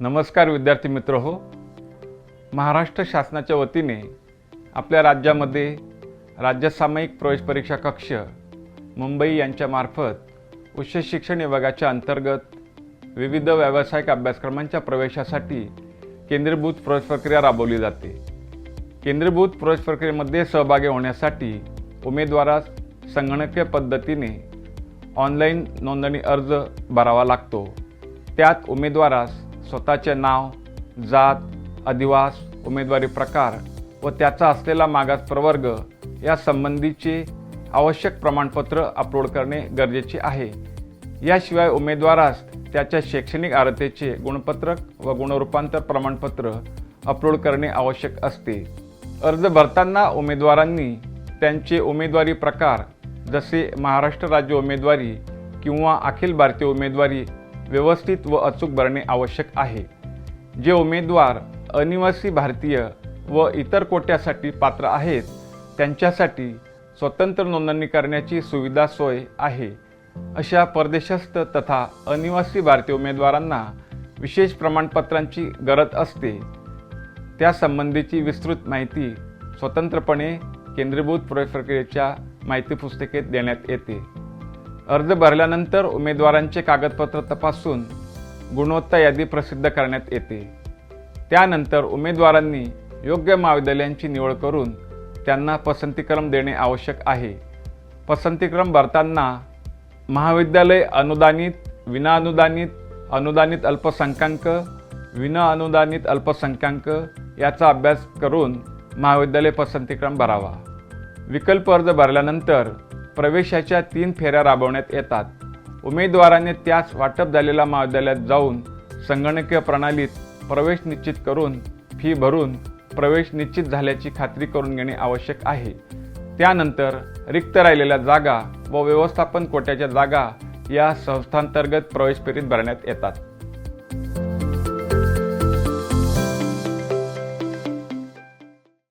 नमस्कार विद्यार्थी मित्र हो. महाराष्ट्र शासनाच्या वतीने आपल्या राज्यामध्ये राज्य सामायिक प्रवेश परीक्षा कक्ष मुंबई यांच्यामार्फत उच्च शिक्षण विभागाच्या अंतर्गत विविध व्यावसायिक अभ्यासक्रमांच्या प्रवेशासाठी केंद्रीभूत प्रवेश प्रक्रिया राबवली जाते. केंद्रीभूत प्रवेश प्रक्रियेमध्ये सहभागी होण्यासाठी उमेदवारास संगणकीय पद्धतीने ऑनलाईन नोंदणी अर्ज भरावा लागतो. त्यात उमेदवारास स्वतःचे नाव जात अधिवास उमेदवारी प्रकार व त्याचा असलेला मागास प्रवर्ग या संबंधीचे आवश्यक प्रमाणपत्र अपलोड करणे गरजेचे आहे. याशिवाय उमेदवारास त्याच्या शैक्षणिक अर्हतेचे गुणपत्रक व गुणरूपांतर प्रमाणपत्र अपलोड करणे आवश्यक असते. अर्ज भरताना उमेदवारांनी त्यांचे उमेदवारी प्रकार जसे महाराष्ट्र राज्य उमेदवारी किंवा अखिल भारतीय उमेदवारी व्यवस्थित व अचूक भरणे आवश्यक आहे. जे उमेदवार अनिवासी भारतीय व इतर कोट्यासाठी पात्र आहेत त्यांच्यासाठी स्वतंत्र नोंदणी करण्याची सुविधा सोय आहे. अशा परदेशस्थ तथा अनिवासी भारतीय उमेदवारांना विशेष प्रमाणपत्रांची गरज असते. त्यासंबंधीची विस्तृत माहिती स्वतंत्रपणे केंद्रीभूत प्रक्रियेच्या माहिती पुस्तिकेत देण्यात येते. अर्ज भरल्यानंतर उमेदवारांचे कागदपत्र तपासून गुणवत्ता यादी प्रसिद्ध करण्यात येते. त्यानंतर उमेदवारांनी योग्य महाविद्यालयांची निवड करून त्यांना पसंतीक्रम देणे आवश्यक आहे. पसंतीक्रम भरताना महाविद्यालय अनुदानित विनाअनुदानित अनुदानित अल्पसंख्याक विना अनुदानित अल्पसंख्याक याचा अभ्यास करून महाविद्यालय पसंतीक्रम भरावा. विकल्प अर्ज भरल्यानंतर प्रवेशाच्या तीन फेऱ्या राबवण्यात येतात. उमेदवाराने त्यास वाटप झालेल्या महाविद्यालयात जाऊन संगणकीय प्रणालीत प्रवेश निश्चित करून फी भरून प्रवेश निश्चित झाल्याची खात्री करून घेणे आवश्यक आहे. त्यानंतर रिक्त राहिलेल्या जागा व व्यवस्थापन कोट्याच्या जागा या संस्थांतर्गत प्रवेश फेरीत भरण्यात येतात.